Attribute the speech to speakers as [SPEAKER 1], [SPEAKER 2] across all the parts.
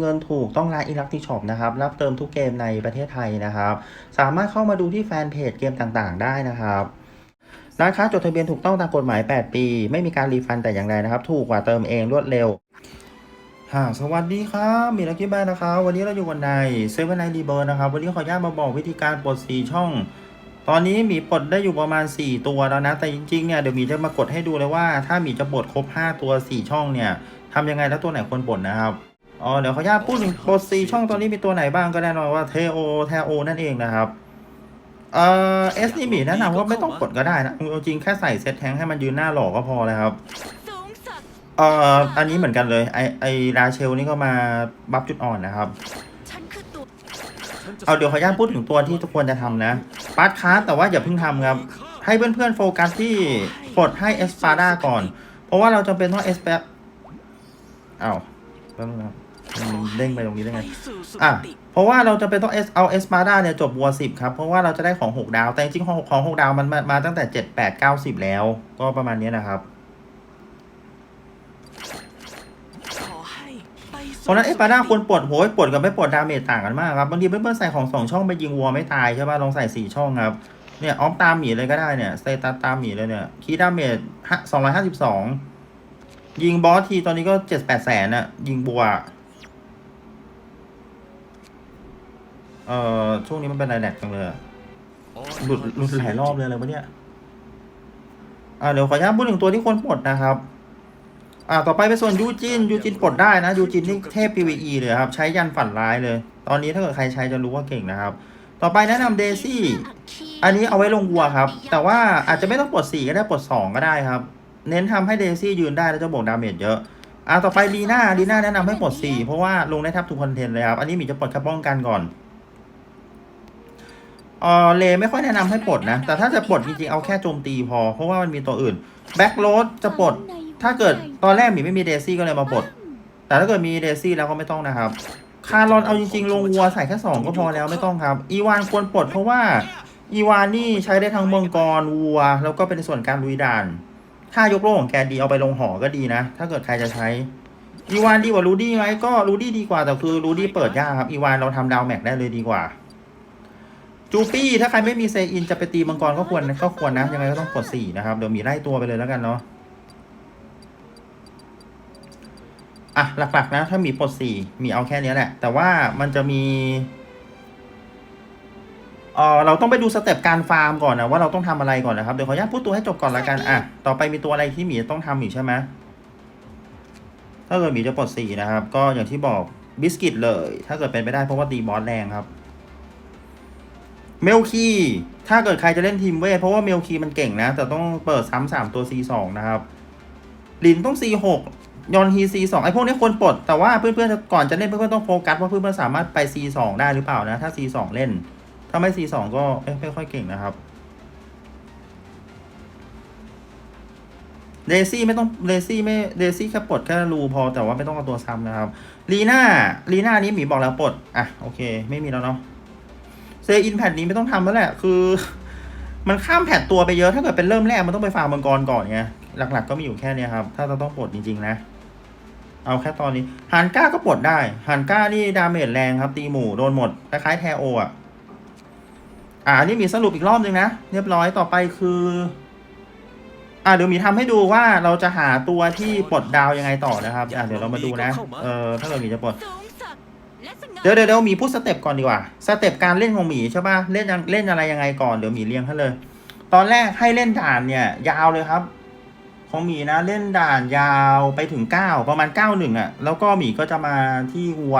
[SPEAKER 1] เงินถูกต้องร้านอิลักติช็อปนะครับ รับเติมทุกเกมในประเทศไทยนะครับ สามารถเข้ามาดูที่แฟนเพจเกมต่างๆ ได้นะครับร้านค้าจดทะเบียนถูกต้องตามกฎหมาย 8 ปี ไม่มีการรีฟันแต่อย่างใดนะครับ ถูกกว่าเติมเองรวดเร็วฮ่าสวัสดีครับมีลักกี้แบนนะครับ วันนี้เราอยู่กันในเซเว่นไนรีเบิร์นะครับ วันนี้ขออนุญาตมาบอกวิธีการปลดสีช่อง ตอนนี้หมีปลดได้อยู่ประมาณ 4 ตัวแล้วนะ แต่จริงๆเนี่ยเดี๋ยวหมีจะมากดให้ดูเลยว่า ถ้าหมีจะปลดครบ 5 ตัว 4 ช่องเนี่ยทำยังไงแล้วตัวไหนควรปลดนะครับ อ๋อเดี๋ยวขออนุญาตพูดถึงปลด4ช่องตอนนี้มีตัวไหนบ้างก็แน่นอนว่าเทโอเทโอนั่นเองนะครับเอ่อเอสนี่หมีแนะนำว่าไม่ต้องกดก็ได้นะจริงแค่ใส่เซตแทงให้มันยืนหน้าหล่อก็พอแล้วครับเอ่ออันนี้เหมือนกันเลยไอไอราเชลนี่ก็มาบัฟจุดอ่อนนะครับเอาเดี๋ยวขออนุญาตพูดถึงตัวที่ทุกคนจะทำนะปาร์ตคาร์แต่ว่าอย่าเพิ่งทำครับ ให้เพื่อนๆโฟกัสที่ปลดให้เอสปาดาก่อน เพราะว่าเราจำเป็นต้องเอสแปบอ้าวแป๊บนึงครับ มันเด้งไปตรงนี้ได้
[SPEAKER 2] ไป
[SPEAKER 1] ไง
[SPEAKER 2] สู่สุ
[SPEAKER 1] อะ
[SPEAKER 2] ติ
[SPEAKER 1] เพราะว่าเราจะเป็นต้องเอสเอาเอสมาดาเนี่ยจบวัวสิบครับ เพราะว่าเราจะได้ของหกดาว แต่จริงๆของของหกดาวมันมามาตั้งแต่เจ็ดแปดเก้าสิบแล้ว ก็ประมาณนี้นะครับ
[SPEAKER 2] ขอให้ไปสู่
[SPEAKER 1] เพราะฉะนั้นเอสมาดา
[SPEAKER 2] สุติ
[SPEAKER 1] ควรปลดโหยปลดกับไม่ปลดดาเมจต่างกันมากครับ บางทีเพื่อนๆใส่ของสองช่องไปยิงวัวไม่ตายใช่ป่ะ ลองใส่สี่ช่องครับ เนี่ยออฟตามหมีเลยก็ได้เนี่ยสเตตัสตามหมีเลยเนี่ย คีดาเมจสองร้อยห้าสิบสองยิงบอสทีตอนนี้ก็เจ็ดแปดแสนอะยิงบัว เอ่อช่วงนี้มันเป็นอะไรแดกจังเลยอะหลุดหลุดหลายรอบเลยเลยวะเนี่ย อ่าเดี๋ยวขออนุญาตพูดถึงตัวที่ควรปลดนะครับ อ่าต่อไปเป็นส่วนยูจินยูจินปลดได้นะยูจินนี่เทพ PVE เลยครับ ใช้ยันฝันร้ายเลย ตอนนี้ถ้าเกิดใครใช้จะรู้ว่าเก่งนะครับ ต่อไปแนะนำเดซี่ อันนี้เอาไว้ลงวัวครับ แต่ว่าอาจจะไม่ต้องปลด4ก็ได้ปลด2 ก็ได้ครับ เน้นทำให้เดซี่ยืนได้แล้วจะบวกดาเมจเยอะอ่าต่อไปดีน่าดีน่าแนะนำให้ปลด4เพราะว่าลงได้แทับทุกคอนเทนต์เลยครับ อันนี้หมีจะปลดแค่ป้องกันก่อน เออเลไม่ค่อยแนะนำให้ปลดนะ แต่ถ้าจะปลดจริงๆ เอาแค่โจมตีพอ เพราะว่ามันมีตัวอื่นแบ็กโรดจะปลด ถ้าเกิดตอนแรกหมีไม่มีเดซี่ก็เลยมาปลด แต่ถ้าเกิดมีเดซี่แล้วก็ไม่ต้องนะครับ คารอนเอาจริงๆ ลงวัวใส่แค่สองก็พอแล้วไม่ต้องครับ อีวานควรปลดเพราะว่า อีวานนี่ใช้ได้ทั้งมังกรวัว แล้วก็เป็นส่วนการลุยด่าน ถ้ายกโลกของแกดีเอาไปลงหอก็ดีนะ ถ้าเกิดใครจะใช้ อีวานดีกว่ารูดี้ไหมก็รูดี้ดีกว่าแต่คือรูดี้เปิดยากครับ อีวานเราทำดาวแม็กได้เลยดีกว่า จูปี้ถ้าใครไม่มีเซอินจะไปตีมังกรก็ควรก็ควรนะ ยังไงก็ต้องกดสี่นะครับ เดี๋ยวมีไล่ตัวไปเลยแล้วกันเนาะอะหลักๆนะ ถ้ามีปลดสี่มีเอาแค่นี้แหละ แต่ว่ามันจะมีเออเราต้องไปดูสเต็ปการฟาร์มก่อนนะว่าเราต้องทำอะไรก่อนนะครับเดี๋ยวขออนุญาตพูดตัวให้จบก่อนละกันอะต่อไปมีตัวอะไรที่หมีต้องทำอีกใช่ไหมถ้าเกิดหมีจะปลดสี่นะครับ ก็อย่างที่บอกบิสกิตเลย ถ้าเกิดเป็นไปได้เพราะว่าตีบอสแรงครับ เมลคีถ้าเกิดใครจะเล่นทีมเวทเพราะว่าเมลคีมันเก่งนะ แต่ต้องเปิดซ้ำสามตัว C2 นะครับลินต้อง C6 ยอนฮี C2 ไอ้พวกนี้ควรปลด แต่ว่าเพื่อนๆก่อนจะเล่นเพื่อนๆต้องโฟกัสว่าเพื่อนๆสามารถไป C2 ได้หรือเปล่านะ ถ้า C2 เล่น ถ้าไม่ C2 ก็ไม่ค่อยเก่งนะครับเดซี่ไม่ต้องเดซี่ไม่เดซี่แค่ปลดแค่รูพอแต่ว่าไม่ต้องเอาตัวซ้ำนะครับลีน่าลีน่านี้หมีบอกแล้วปลดอะโอเค ไม่มีแล้วเนาะ เซอินแพดนี้ไม่ต้องทำแล้วแหละ คือ มันข้ามแพดตัวไปเยอะ ถ้าเกิดเป็นเริ่มแรกมันต้องไปฟาร์มมังกรก่อนไง หลัก ๆ ก็มีอยู่แค่นี้ครับ ถ้าเราต้องปลดจริง ๆ นะ เอาแค่ตอนนี้ฮันก้าก็ปลดได้ฮันก้านี่ดาเมจแรงครับ ตีหมู่โดนหมด คล้ายๆแทโออะ อ่านนี้มีสรุปอีกรอบนึงนะ เรียบร้อยต่อไปคือ อ่าเดี๋ยวมีทำให้ดูว่าเราจะหาตัวที่ปลดดาวยังไงต่อนะครับ อ่าเดี๋ยวเรามาดูนะ เออถ้าเกิดมีจะปลด เดี๋ยวเดี๋ยวมีพูดสเต็ปก่อนดีกว่า สเต็ปการเล่นของหมีใช่ป่ะ เล่นเล่นอะไรยังไงก่อน เดี๋ยวหมีเรียงให้เลย ตอนแรกให้เล่นด่านเนี่ย ยาวเลยครับ ของหมีนะเล่นด่านยาวไปถึงเก้าประมาณเก้าหนึ่งอะ แล้วก็หมีก็จะมาที่วัว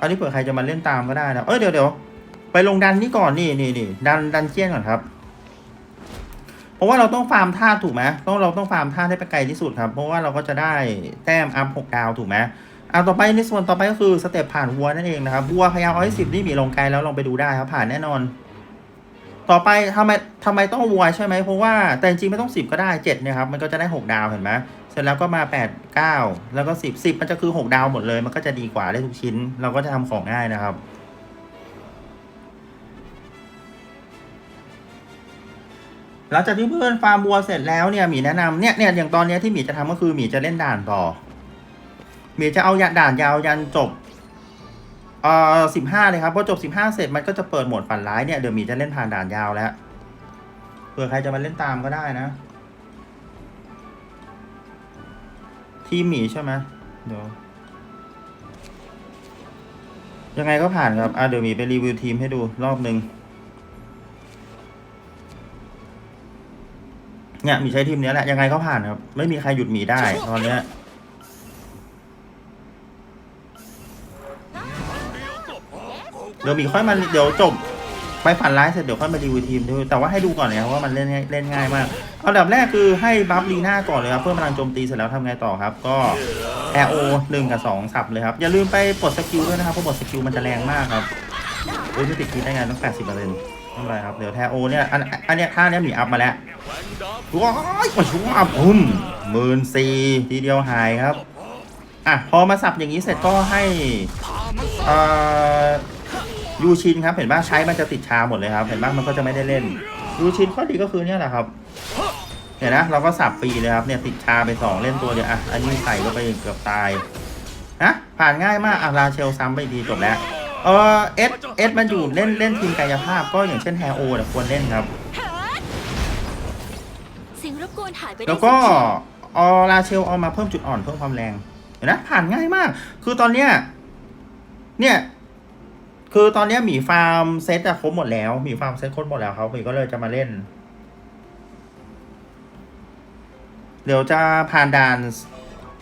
[SPEAKER 1] อันนี้เผื่อใครจะมาเล่นตามก็ได้นะ เออเดี๋ยวเดี๋ยวไปลงดันนี่ก่อนนี่นี่นี่ดันดันเจียนก่อนครับ เพราะว่าเราต้องฟาร์มท่าถูกไหมต้องเราต้องฟาร์มท่าสให้ไปไกลที่สุดครับ เพราะว่าเราก็จะได้แต้มอัพหกดาวถูกไหม อ่าต่อไปในส่วนต่อไปก็คือสเต็ปผ่านวัวนั่นเองนะครับวัวพยายามอาให้สิบนี่มีลงไกลแล้วลองไปดูได้ครับผ่านแน่นอน ต่อไปทำไมทำไมต้องวัวใช่ไหมเพราะว่าแต่จริงไม่ต้องสิบก็ได้เจ็ดเนี่ยครับมันก็จะได้หกดาวเห็นไหมเสร็จแล้วก็มาแปดเก้าแล้วก็สิบสิบมันจะคือหกดาวหมดเลย มันก็จะดีกว่าได้ทุกชิ้น เราก็จะทำของง่ายนะครับหลังจากที่เพื่อนฟาร์มวัวเสร็จแล้วเนี่ยหมีแนะนำเนี่ยเนี่ยอย่างตอนนี้ที่หมีจะทำก็คือหมีจะเล่นด่านต่อ มีจะเอายาด่านยาวยันจบเอ่อสิบห้าเลยครับพอจบสิบห้าเสร็จมันก็จะเปิดโหมดฝันร้ายเนี่ยเดี๋ยวหมีจะเล่นผ่านด่านยาวแล้วเผื่อใครจะมาเล่นตามก็ได้นะ ทีมหมีใช่ไหมเดี๋ยวยังไงก็ผ่านครับอะเดี๋ยวหมีไปรีวิวทีมให้ดูรอบหนึ่งเนี่ยหมีใช้ทีมนี้แหละยังไงก็ผ่านครับ ไม่มีใครหยุดหมีได้ตอนเนี้ย เดี๋ยวมีค่อยมาเดี๋ยวจบไปฝันร้ายเสร็จเดี๋ยวค่อยมารีวิวทีมดูแต่ว่าให้ดูก่อนนะครับว่ามันเล่นง่ายเล่นง่ายมากเอาดับแรกคือให้บัฟลีน่าก่อนเลยครับเพิ่มพลังโจมตีเสร็จแล้วทำไงต่อครับ ก็ RO หนึ่งกับสองสับเลยครับ อย่าลืมไปปลดสกิลด้วยนะครับเพราะปลดสกิลมันจะแรงมากครับเฮ้ยติดคิดได้ไงต้องแปดสิบเปอร์เซ็นต์ไม่เป็นไรครับเดี๋ยวแทโอเนี่ยอันอันเนี้ยท่าเนี้ยหมีอัพมาแล้วว้ายมาชุ่มพุ่มหมื่นสี่ทีเดียวหายครับอะพอมาสับอย่างนี้เสร็จก็ให้อ่อ ยูชินครับเห็นป่ะใช้มันจะติดชาหมดเลยครับ เห็นป่ะมันก็จะไม่ได้เล่นยูชินข้อดีก็คือเนี่ยแหละครับเห็นนะเราก็สับฟรีเลยครับเนี่ยติดชาไปสองเล่นตัวเดียวอะอันนี้ใส่ก็ไปเกือบตายนะผ่านง่ายมากอะลาเชลซ้ำไปดีจบแล้วเออเอสเอสมันอยู่เล่นเล่นทีมกายภาพก็อย่างเช่นแฮโอเนี่ยควรเล่นครับ
[SPEAKER 3] สิ่งรบกวนหายไปได้
[SPEAKER 1] แล้วก็
[SPEAKER 3] สัที
[SPEAKER 1] เออลาเชลเอามาเพิ่มจุดอ่อนเพิ่มความแรงเห็นนะผ่านง่ายมาก คือตอนเนี้ยเนี่ย คือตอนนี้หมีฟาร์มเซตอะครบหมดแล้วหมีฟาร์มเซตครบหมดแล้วเขาหมีก็เลยจะมาเล่น เดี๋ยวจะผ่านด่าน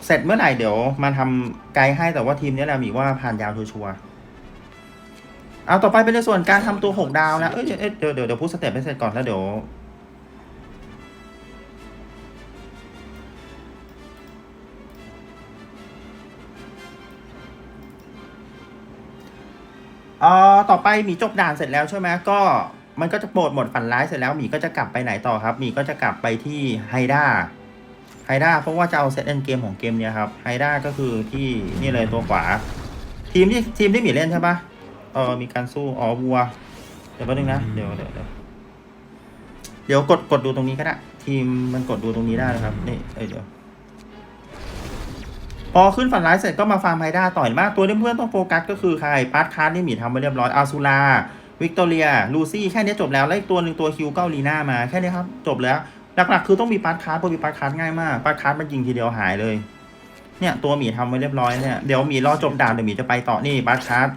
[SPEAKER 1] เสร็จเมื่อไหร่เดี๋ยว มาทำไกด์ให้แต่ว่าทีมนี้แหละหมีว่าผ่านยาวชัวร์ๆเอาต่อไปเป็นในส่วนการทำตัวหกดาวนะเอ้ยเอ้ยเดี๋ยวเดี๋ยวเดี๋ยวพูดสเต็ปให้เสร็จก่อนแล้วเดี๋ยว เอ่อต่อไปหมีจบด่านเสร็จแล้วใช่ไหมก็มันก็จะโปรดหมดฝันร้ายเสร็จแล้วหมีก็จะกลับไปไหนต่อครับหมีก็จะกลับไปที่ไฮด้าไฮด้าเพราะว่าจะเอาเซตเอ็นเกมของเกมเนี้ยครับไฮด้าก็คือที่นี่เลยตัวขวา ทีมที่ทีมที่หมีเล่นใช่ปะเออมีการสู้อ๋อวัว เดี๋ยวแป๊บนึงนะเดี๋ยวเดี๋ยวเดี๋ยวเดี๋ยวกดกดดูตรงนี้ก็ได้ ทีมมันกดดูตรงนี้ได้นะครับนี่เอ้ยเดี๋ยว พอขึ้นฝันร้ายเสร็จก็มาฟาร์มไฮด้าต่อยมากตัวเพื่อนต้องโฟกัสก็คือใครปาร์ตคาร์ดนี่หมีทำไปเรียบร้อยอาซูลาวิกตอเรียลูซี่แค่นี้จบแล้วแล้วอีกตัวหนึ่งตัวคิวเกาลีน่ามาแค่นี้ครับจบแล้วหลักๆคือต้องมีปาร์ตคาร์ดเพราะมีปาร์ตคาร์ดง่ายมากปาร์ตคาร์ดมันยิงทีเดียวหายเลยเนี่ยตัวหมีทำไว้เรียบร้อยเนี่ยเดี๋ยวหมีรอจบดานเดี๋ยวหมีจะไปต่อนี่ปาร์ตคาร์ด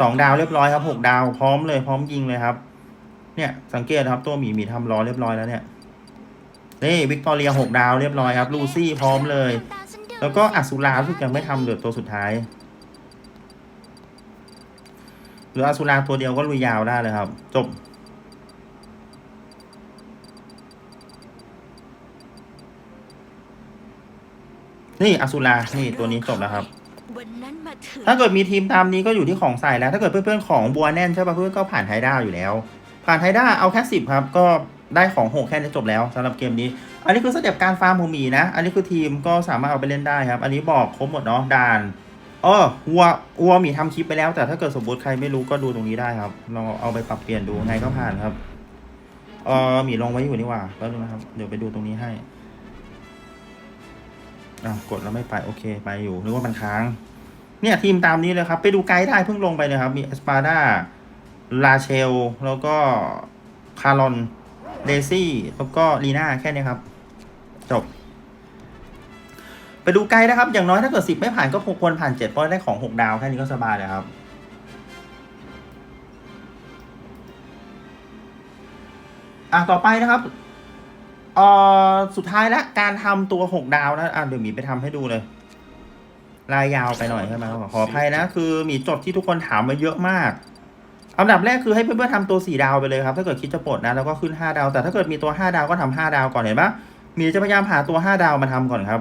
[SPEAKER 1] สองดาวเรียบร้อยครับหกดาวพร้อมเลยพร้อมยิงเลยครับ เนี่ยสังเกตครับตัวหมีหมีทำรอเรียบร้อยแล้วเนี่ยนี่วิกตอเรียหกดาวเรียบร้อยครับลูซี่พร้อมเลย แล้วก็อัสุรารู้สึกยังไม่ทำเหลือตัวสุดท้ายเหลืออสุราตัวเดียวก็ลุยยาวได้เลยครับ จบ นี่อสุรานี่ตัวนี้จบแล้วครับ
[SPEAKER 2] ถ้า
[SPEAKER 1] เกิดมีทีมตามนี้ก็อยู่ที่ของใส่แล้ว ถ้าเกิดเพื่อนๆของบัวแน่นใช่ป่ะเพื่อนก็ผ่านไฮด้าอยู่แล้ว ผ่านไฮด้าเอาแค่สิบครับ ก็ได้ของหกแค่นี้จบแล้วสำหรับเกมนี้อันนี้คือสเต็ปการฟาร์มของหมีนะ อันนี้คือทีมก็สามารถเอาไปเล่นได้ครับ อันนี้บอกครบหมดเนาะด่านเออวัววัวหมีทำคลิปไปแล้ว แต่ถ้าเกิดสมมติใครไม่รู้ก็ดูตรงนี้ได้ครับลองเอาไปปรับเปลี่ยนดูไงก็ผ่านครับ เออหมีลงไว้อยู่นี่ว่าแล้วนึงนะครับ เดี๋ยวไปดูตรงนี้ให้อะกดแล้วไม่ไปโอเค ไปอยู่นึกว่ามันค้าง เนี่ยทีมตามนี้เลยครับ ไปดูไกด์ได้เพิ่งลงไปเลยครับ มีเอสปาดาลาเชล แล้วก็คารอน เดซี่แล้วก็ลีน่าแค่นี้ครับ จบ ไปดูไกด์นะครับ อย่างน้อยถ้าเกิดสิบไม่ผ่านก็ควรผ่านเจ็ดเพราะได้ของหกดาวแค่นี้ก็สบายเลยครับอะต่อไปนะครับเอ่อสุดท้ายละการทำตัวหกดาวนะอะเดี๋ยวหมีไปทำให้ดูเลยลายยาวไปหน่อยใช่ไหมครับขออภัยนะ คือมีจดที่ทุกคนถามมาเยอะมาก อันดับแรกคือให้เพื่อนๆทำตัวสี่ดาวไปเลยครับ ถ้าเกิดคิดจะปลดนะแล้วก็ขึ้นห้าดาว แต่ถ้าเกิดมีตัวห้าดาวก็ทำห้าดาวก่อนเห็นปะมีจะพยายามหาตัวห้าดาวมาทำก่อนครับ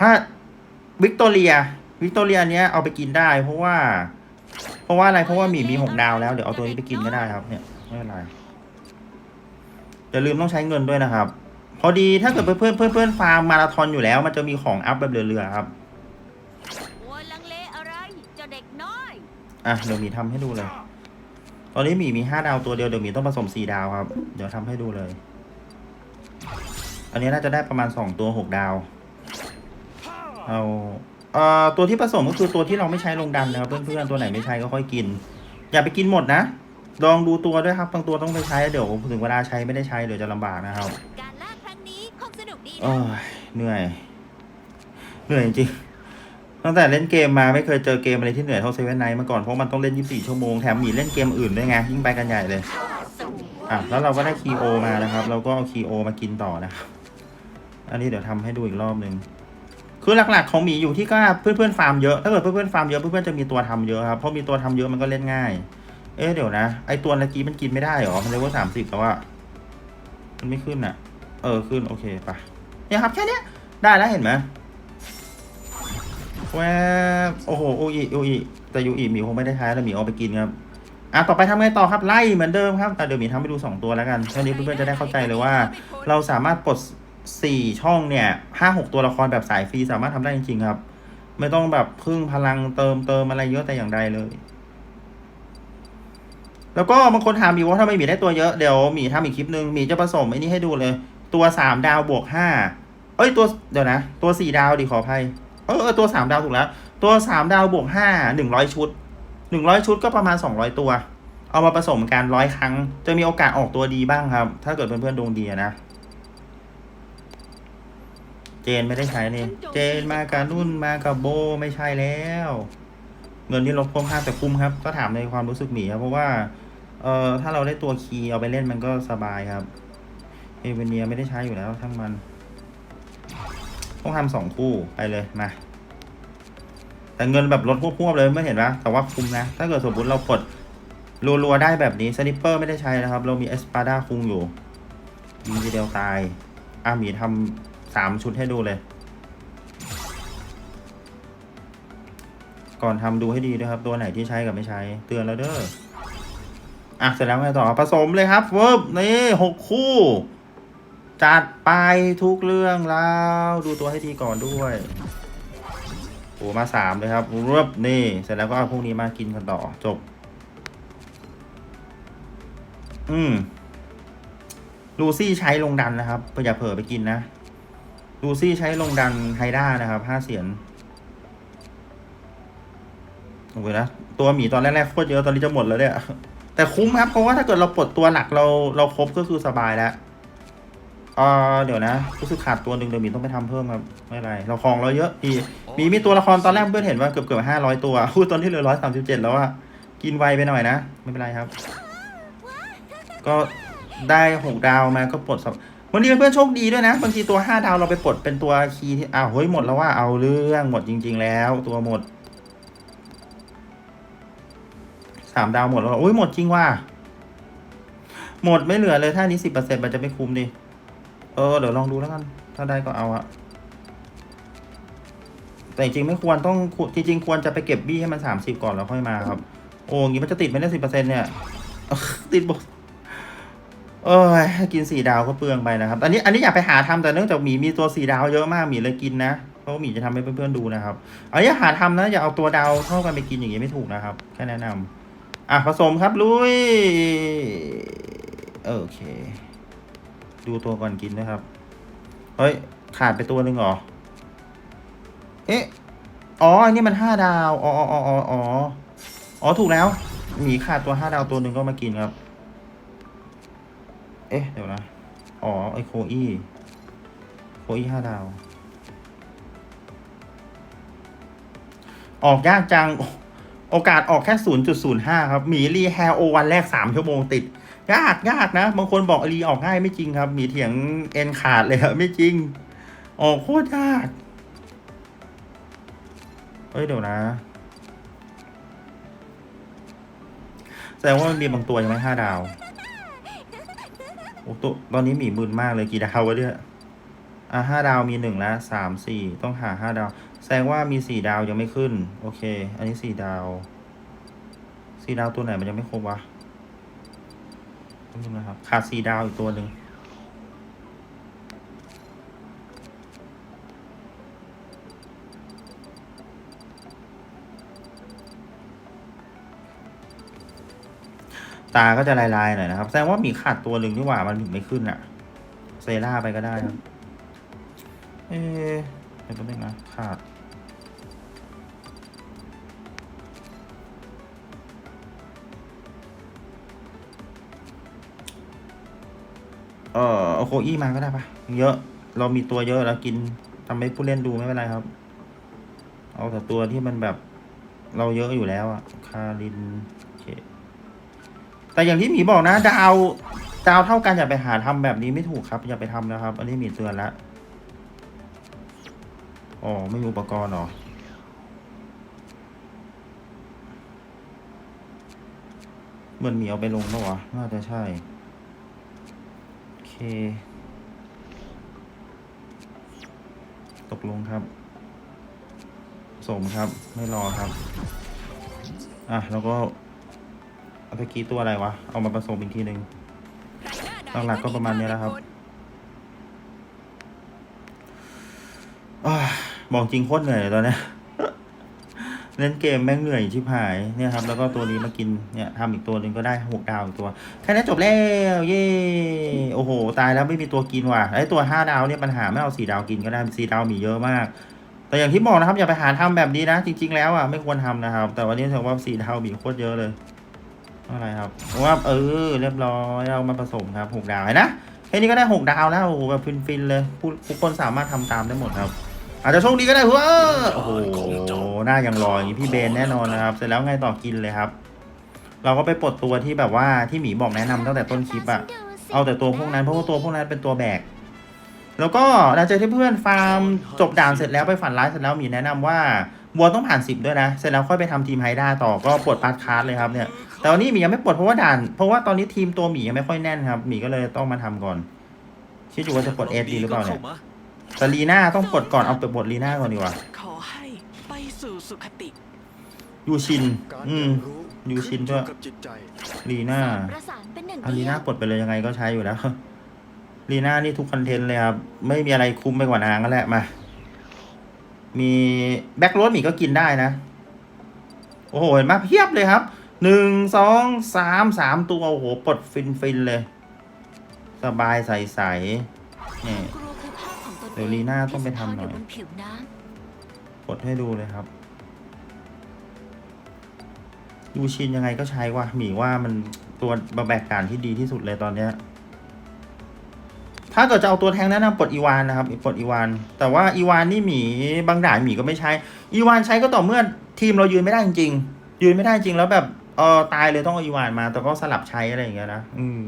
[SPEAKER 1] ห้าวิกตอเรียวิกตอเรียเนี้ยเอาไปกินได้ เพราะว่า เพราะว่าอะไรเพราะว่ามีมีหกดาวแล้วเดี๋ยวเอาตัวนี้ไปกินก็ได้ครับ เนี่ยไม่เป็นไรอย่าลืมต้องใช้เงินด้วยนะครับ พอดีถ้าเกิดเพื่อนเพื่อนเพื่อนฟาร์มมาราธอนอยู่แล้ว มันจะมีของอัพแบบเรือๆครับ อะเดี๋ยวหมีทำให้ดูเลย ตอนนี้หมีมีห้าดาวตัวเดียวเดี๋ยวหมีต้องผสมสี่ดาวครับ เดี๋ยวทำให้ดูเลย อันนี้น่าจะได้ประมาณสองตัวหกดาว เอาเอ่อตัวที่ผสมก็คือตัวที่เราไม่ใช้ลงดันนะครับ เพื่อนๆตัวไหนไม่ใช้ก็ค่อยกิน อย่าไปกินหมดนะ ลองดูตัวด้วยครับบางตัวต้องไปใช้เดี๋ยวถึงเวลาใช้ไม่ได้ใช้เดี๋ยวจะลำบากนะครับ
[SPEAKER 2] การล่าครั้งนี้คงสนุกดี
[SPEAKER 1] โอ้
[SPEAKER 2] นะ
[SPEAKER 1] ยเหนื่อย เหนื่อยจริงๆ ตั้งแต่เล่นเกมมาไม่เคยเจอเกมอะไรที่เหนื่อยเท่าเซเว่นไนท์มาก่อนเพราะมันต้องเล่น 24 ชั่วโมงแถมมีเล่นเกมอื่นด้วยไงยิ่งไปกันใหญ่เลยอะแล้วเราก็ได้คีโอมานะครับเราก็เอาคีโอมากินต่อนะครับอันนี้เดี๋ยวทำให้ดูอีกรอบหนึ่งคือหลักๆของหมีอยู่ที่ก็เพื่อนๆฟาร์มเยอะถ้าเกิดเพื่อนๆฟาร์มเยอะเพื่อนๆจะมีตัวทำเยอะครับเพราะมีตัวทำเยอะมันก็เล่นง่าย เอ๊ะเดี๋ยวนะไอตัวเมื่อกี้มันกินไม่ได้เหรอมันเลเวลสามสิบแล้วอะมันไม่ขึ้นอะเออขึ้นโอเคไปเนี่ยครับแค่เนี้ยได้แล้วเห็นไหม แวบโอ้โหโออีโออีแต่ยูอีหมีคงไม่ได้ใช้แล้วหมีเอาไปกินครับอะต่อไปทำไงต่อครับไล่เหมือนเดิมครับแต่เดี๋ยวหมีทำให้ดู 2 ตัวแล้วกันแค่นี้เพื่อนๆจะได้เข้าใจเลยว่า เราสามารถปลด4 ช่องเนี่ยห้าหกตัวละครแบบสายฟรีสามารถทำได้จริงๆครับ ไม่ต้องแบบพึ่งพลังเติมเติมอะไรเยอะแต่อย่างใดเลย แล้วก็บางคนถามหมีว่าทำไมหมีได้ตัวเยอะเดี๋ยวหมีทำอีกคลิปหนึ่งหมีจะผสมไอ้นี่ให้ดูเลย ตัวสามดาวบวกห้าเอ้ยตัวเดี๋ยวนะ ตัวสี่ดาวดิขออภัย เออเออตัวสามดาวถูกแล้ว ตัวสามดาวบวกห้าหนึ่งร้อยชุดหนึ่งร้อยชุดก็ประมาณสองร้อยตัว เอามาผสมกันร้อยครั้ง จะมีโอกาสออกตัวดีบ้างครับ ถ้าเกิดเพื่อนๆดวงดีนะ เจนไม่ได้ใช้นี่ เจนมากับนุ่นมากับโบไม่ใช่แล้ว เงินที่ลบคุ้มค่าแต่คุ้มครับ ก็ถามในความรู้สึกหมีครับเพราะว่า เอ่อถ้าเราได้ตัวคีย์เอาไปเล่นมันก็สบายครับ เอเวเนียไม่ได้ใช้อยู่แล้วทั้งมัน ต้องทำสองคู่ไปเลยมาแต่เงินแบบลดพวบๆเลยไม่เห็นปะแต่ว่าคุ้มนะ ถ้าเกิดสมมติเรากดรัวๆได้แบบนี้สนิปเปอร์ไม่ได้ใช้นะครับ เรามีเอสปาดาคุงอยู่ยิงทีเดียวตายอาหมีทำสามชุดให้ดูเลย ก่อนทำดูให้ดีด้วยครับ ตัวไหนที่ใช้กับไม่ใช้ เตือนแล้วเด้ออะเสร็จแล้วไงต่อผสมเลยครับเวิร์บนี่หกคู่ จัดไปทุกเรื่องแล้วดูตัวให้ดีก่อนด้วยโอ้มาสามเลยครับรวบนี่เสร็จแล้วก็เอาพวกนี้มากินกันต่อจบ อืมลูซี่ใช้ลงดันนะครับอย่าเผลอไปกินนะลูซี่ใช้ลงดันไฮด้านะครับห้าเสียนโอ้ยนะตัวหมีตอนแรกๆโคตรเยอะตอนนี้จะหมดแล้วเนี่ยแต่คุ้มครับเพราะว่าถ้าเกิดเราปลดตัวหลักเราเราครบก็คือสบายแล้ว เออเดี๋ยวนะรู้สึกขาดตัวหนึ่งเดี๋ยวมีต้องไปทำเพิ่มครับไม่เป็นไรเราคลองเราเยอะมีมีมีตัวละครตอนแรกเพื่อนเห็นว่าเกือบเกือบห้าร้อยตัวพูดตอนที่เหลือร้อยสามสิบเจ็ดแล้วอะกินไวไปหน่อยนะ ไม่เป็นไรครับ ก็ได้หกดาวมาก็ปลดสับวันนี้เพื่อนโชคดีด้วยนะบางทีตัวห้าดาวเราไปปลดเป็นตัวคีย์ที่อ้าวเฮ้ยหมดแล้วว่าเอาเรื่องหมดจริง ๆ แล้ว ตัวหมดสามดาวหมดแล้วอุ้ยหมดจริงว่าหมดไม่เหลือเลยถ้านี้สิบเปอร์เซ็นต์มันจะไม่คุ้มดิ เออเดี๋ยวลองดูแล้วกัน ถ้าได้ก็เอาอะแต่จริงๆไม่ควรต้องจริงๆควรจะไปเก็บบี้ให้มันสามสิบก่อนแล้วค่อยมาครับ โอ้งี้มันจะติดไม่ได้สิบเปอร์เซ็นเนี่ย ติดบเอ้ยถ้ากินสี่ดาวก็เปลืองไปนะครับ อันนี้อันนี้อยากไปหาทำแต่เนื่องจากหมีมีตัวสี่ดาวเยอะมากหมีเลยกินนะเพราะหมีจะทำให้เพื่อนๆดูนะครับอันนี้หาทำนะอย่าเอาตัวดาวเท่ากันไปกินอย่างนี้ไม่ถูกนะครับ แค่แนะนำอะผสมครับลุยโอเค ดูตัวก่อนกินนะครับ เฮ้ย ขาดไปตัวหนึ่งเหรอ เอ๊ะ อ๋ออันนี้มันห้าดาว อ๋ออ๋ออ๋ออ๋ออ๋อ ถูกแล้ว หมีขาดตัวห้าดาวตัวหนึ่งก็มากินครับ เอ๊ะ เดี๋ยวนะ อ๋อ ไอโคอี้ โคอี้ห้าดาว ออกยากจัง โอกาสออกแค่ศูนย์จุดศูนย์ห้าครับ หมีรีแฮโอวันแรกสามชั่วโมงติด ยากยากนะ บางคนบอกรีออกง่ายไม่จริงครับ มีเถียงเอ็นขาดเลยครับ ไม่จริง ออกโคตรยาก เฮ้ยเดี๋ยวนะ แสดงว่ามันมีบางตัวยังไม่ห้าดาว โอ้ตัวตอนนี้หมีมึนมากเลยกี่ดาววะเนี่ย อะห้าดาวมีหนึ่งแล้วสามสี่ต้องหาห้าดาว แสดงว่ามีสี่ดาวยังไม่ขึ้น โอเค อันนี้สี่ดาว สี่ดาวตัวไหนมันยังไม่ครบวะ นี่นะครับขาดสี่ดาวอีกตัวหนึ่งตาก็จะลายๆหน่อยนะครับ แสดงว่ามีขาดตัวหนึ่งที่หว่ามันถึงไม่ขึ้นอะเซล่าไปก็ได้ครับ เอ๊ะเดี๋ยวแป๊บนึงนะขาด เออเอาโคอี้มาก็ได้ปะเยอะ เรามีตัวเยอะแล้วกินทำให้ผู้เล่นดูไม่เป็นไรครับ เอาแต่ตัวที่มันแบบ เราเยอะอยู่แล้วอะคารินเคแต่อย่างที่หมีบอกนะดาวดาวเท่ากันอย่าไปหาทำแบบนี้ไม่ถูกครับ อย่าไปทำนะครับ อันนี้หมีเตือนละอ๋อไม่มีอุปกรณ์หรอเหมือนหมีเอาไปลงแล้ววะน่าจะใช่ ตกลงครับสมครับ ไม่รอครับ อะ แล้วก็เอาตะกี้ตัวอะไรวะ เอามาผสมอีกทีหนึ่งหลักๆก็ประมาณนี้แหละครับอบอกจริงโคตรเหนื่อยเลยตอนนี้ เล่นเกมแม่งเหนื่อยชิบหายเนี่ยครับ แล้วก็ตัวนี้มากินเนี่ยทำอีกตัวหนึ่งก็ได้หกดาวอีกตัว แค่นี้จบแล้ว เย้โอ้โห ตายแล้วไม่มีตัวกินว่ะไอ้ตัวห้าดาวเนี่ยปัญหาไม่เอาสี่ดาวกินก็ได้สี่ดาวมีเยอะมาก แต่อย่างที่บอกนะครับ อย่าไปหาทำแบบนี้นะ จริง ๆ แล้วอะไม่ควรทำนะครับ แต่วันนี้ถือว่าสี่ดาวมีโคตรเยอะเลยอะไรครับว่าเออเรียบร้อยเอามาผสมครับหกดาวนะแค่นี้ก็ได้หกดาวแล้วโอ้โหแบบฟินๆเลยผู้ทุกคนสามารถทำตามได้หมดครับ อาจจะโชคดีก็ได้เพื่อโอ้โหหน้ายังลอยอย่างนี้พี่เบนแน่นอนนะครับ เสร็จแล้วไงต่อกินเลยครับ เราก็ไปปลดตัวที่แบบว่าที่หมีบอกแนะนำตั้งแต่ต้นคลิปอะเอาแต่ตัวพวกนั้นเพราะว่าตัวพวกนั้นเป็นตัวแบก แล้วก็หลังจากที่เพื่อนฟาร์มจบด่านเสร็จแล้วไปฝันร้ายเสร็จแล้วหมีแนะนำว่าบัวต้องผ่านสิบด้วยนะ เสร็จแล้วค่อยไปทำทีมไฮด้าต่อก็ปลดพาร์ทคาร์ดเลยครับเนี่ย แต่วันนี้หมียังไม่ปลดเพราะว่าด่าน เพราะว่าตอนนี้ทีมตัวหมียังไม่ค่อยแน่นครับหมีก็เลยต้องมาทำก่อนคิดอยู่ว่าจะปลดเอสดีหรือเปล่าเนี่ย แต่ลีน่าต้องปลดก่อนเอาไปปลดลีน่าก่อนดีกว่า
[SPEAKER 3] ขอให้ไปสู่สุคติ
[SPEAKER 1] ยูชิน
[SPEAKER 4] การ
[SPEAKER 1] อื
[SPEAKER 4] เรี
[SPEAKER 1] ม
[SPEAKER 4] ยนรู้
[SPEAKER 1] ยูชิน
[SPEAKER 4] ขึ้
[SPEAKER 1] ก็
[SPEAKER 4] อยู่กับจิตใจ
[SPEAKER 1] ลีน่า
[SPEAKER 2] ประสานเป็นหนึ่ง
[SPEAKER 1] อาลี
[SPEAKER 2] เดีย
[SPEAKER 1] น่าวปลดไปเลยยังไงก็ใช้อยู่แล้ว ลีน่านี่ทุกคอนเทนต์เลยครับ ไม่มีอะไรคุ้มไปกว่านางก็แหละมา มีแบ็กโรสหมีก็กินได้นะ โอ้โห เห็นไหมเพียบเลยครับหนึ่งสองสามสามตัว โอ้โหปลดฟินฟินๆเลย สบายใสใสๆนี่
[SPEAKER 2] กลัว เอง
[SPEAKER 1] เดี๋ยวลีน่าต้องไปทำหน่อย
[SPEAKER 2] ที่สะท้บนผิวน้
[SPEAKER 1] กดให้ดูเลยครับยูชินยังไงก็ใช้ว่ะหมีว่ามันตัวบแบกการที่ดีที่สุดเลยตอนเนี้ย ถ้าเกิดจะเอาตัวแทงแนะนำปลดอีวานนะครับปลดอีวาน แต่ว่าอีวานนี่หมีบางด่านหมีก็ไม่ใช้ อีวานใช้ก็ต่อเมื่อทีมเรายืนไม่ได้จริงๆยืนไม่ได้จริงแล้วแบบเออตายเลยต้องเอาอีวานมา แต่ก็สลับใช้อะไรอย่างเงี้ยนะ อืม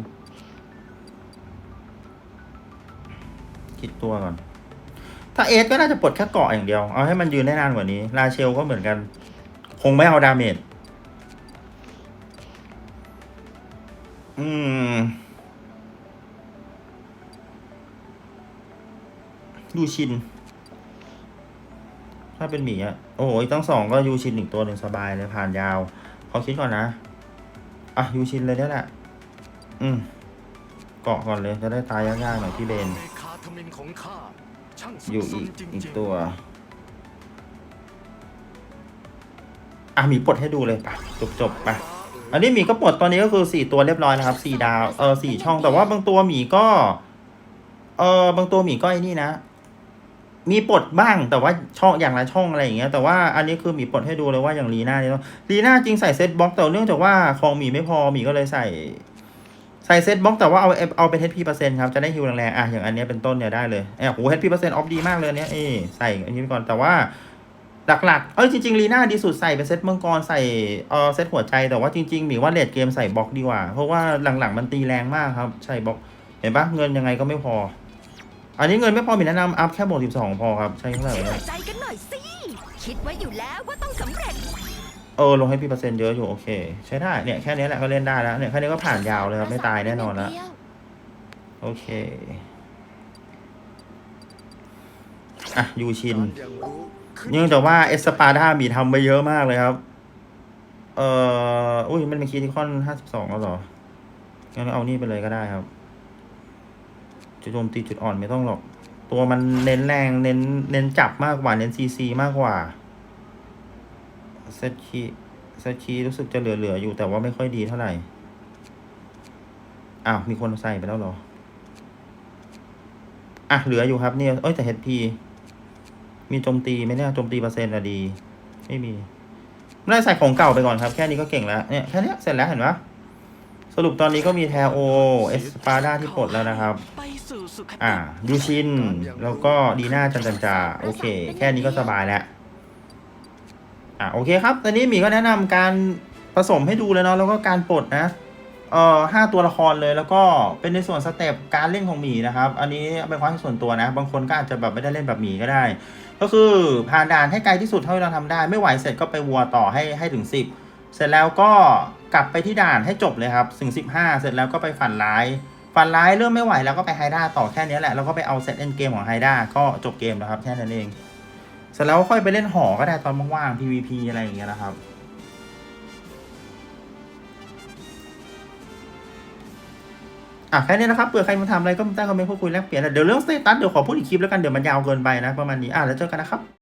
[SPEAKER 1] คิดตัวก่อน ถ้าเอสก็น่าจะปลดแค่เกาะอย่างเดียว เอาให้มันยืนได้นานกว่านี้ลาเชลก็เหมือนกัน คงไม่เอาดาเมจ อืม ยูชิน ถ้าเป็นหมีอะโอ้โหตั้งสองก็ยูชินอีกตัวหนึ่งสบายเลยผ่านยาว เขอคิดก่อนนะ อะยูชินเลยได้แหละ อืม เกาะก่อนเลยจะได้ตายยากๆหน่อยพี่เบน
[SPEAKER 4] องข้าช่างสุ
[SPEAKER 1] อยู่
[SPEAKER 4] ดส
[SPEAKER 1] อี
[SPEAKER 4] น
[SPEAKER 1] ก
[SPEAKER 4] จริง
[SPEAKER 1] อีก
[SPEAKER 4] ๆ
[SPEAKER 1] ตัว อะหมีปลดให้ดูเลยปะจบจบๆไปอันนี้หมีก็ปลดตอนนี้ก็คือสี่ตัวเรียบร้อยนะครับสี่ดาวเออสี่ช่องแต่ว่าบางตัวหมีก็ เออบางตัวหมีก็ไอ้นี่นะมีปลดบ้างแต่ว่าช่องอย่างละช่องอะไรอย่างเงี้ยแต่ว่าอันนี้คือหมีปลดให้ดูเลยว่าอย่างลีน่าเนี่ยลีน่าจริงใส่เซตบล็อกแต่เนื่องจากว่าของหมีไม่พอหมีก็เลยใส่ ใส่เซตบล็อกแต่ว่าเอาเอาเป็น HP เปอร์เซ็นต์ครับ จะได้ฮิวแรงๆอะอย่างอันเนี้ยเป็นต้นเนี่ยได้เลยเอ้โห HP เปอร์เซ็นต์ออฟดีมากเลยเนี้ยเอใส่อันนี้ไปก่อนแต่ว่าหลักๆ เอ้ยจริงๆลีน่าดีสุดใส่เป็นเซตมังกรใส่เออเซตหัวใจแต่ว่าจริงๆหมีว่าเลดเกมใส่บล็อกดีกว่า เพราะว่าหลังๆมันตีแรงมากครับ ใส่บล็อก เห็นปะเงินยังไงก็ไม่พอ อันนี้เงินไม่พอมีแนะนำอัพแค่บวกสิบสองพอครับ ใช้เท่าไหร่วะ
[SPEAKER 2] ใจกันหน่อยสิคิดไว้อยู่แล้วว่าต้องสำเร็จ
[SPEAKER 1] เออลงให้พี่เปอร์เซ็นต์เยอะอยู่โอเค ใช้ได้เนี่ยแค่นี้แหละก็เล่นได้แล้วเนี่ยแค่นี้ก็ผ่านยาวเลยครับไม่ตายแน่นอนแล้วโอเคอะยูชิน
[SPEAKER 4] การเรียนรู้ขึ้
[SPEAKER 1] เนื่องจากว่าเอสปาด้ามีทำไปเยอะมากเลยครับ เอ่ออุ้ยมันเป็นคีติคอนห้าสิบสองแล้วเหรองั้นเอานี่ไปเลยก็ได้ครับจุดโจมตีจุดอ่อนไม่ต้องหรอก ตัวมันเน้นแรงเน้นเน้นจับมากกว่าเน้นซีซีมากกว่า เซตคีเซตคีรู้สึกจะเหลือๆอยู่แต่ว่าไม่ค่อยดีเท่าไหร่ อ้าว มีคนใส่ไปแล้วหรอ อะ เหลืออยู่ครับเนี่ยเอ้ยแต่ HP มีโจมตีไหมเนี่ยโจมตีเปอร์เซ็นต์อะดี ไม่มีไม่ได้ใส่ของเก่าไปก่อนครับ แค่นี้ก็เก่งแล้ว เนี่ย แค่นี้เสร็จแล้วเห็นปะสรุปตอนนี้ก็มีแทโอเอสปาดาที่ปลดแล้วนะครับ อ่ายูชิน แล้วก็ดีน่าจันจันจา โอเค แค่นี้ก็สบายแล้ว อ่าโอเคครับ ตอนนี้หมีก็แนะนำการผสมให้ดูเลยเนาะแล้วก็การปลดนะเอ่อห้าตัวละครเลยแล้วก็เป็นในส่วนสเต็ปการเล่นของหมีนะครับ อันนี้เป็นความส่วนตัวนะ บางคนก็อาจจะแบบไม่ได้เล่นแบบหมีก็ได้ ก็คือผ่านด่านให้ไกลที่สุดเท่าที่เราทำได้ ไม่ไหวเสร็จก็ไปวัวต่อให้ให้ถึง 10 เสร็จแล้วก็กลับไปที่ด่านให้จบเลยครับถึง 15 เสร็จแล้วก็ไปฝันร้ายฝันร้ายเริ่มไม่ไหวแล้วก็ไปไฮด้าต่อแค่นี้แหละแล้วก็ไปเอาเซตเอ็นเกมของไฮด้าก็จบเกมแล้วครับแค่นั้นเอง เสร็จแล้วค่อยไปเล่นหอก็ได้ตอนว่างๆ PVP อะไรอย่างเงี้ยนะครับ อะแค่นี้นะครับเผื่อใครมาทำอะไรก็ใต้คอมเมนต์พูดคุยแลกเปลี่ยนนะเดี๋ยวเรื่องสเตตัสเดี๋ยวขอพูดอีกคลิปแล้วกันเดี๋ยวมันยาวเกินไปนะประมาณนี้อะแล้วเจอกันนะครับ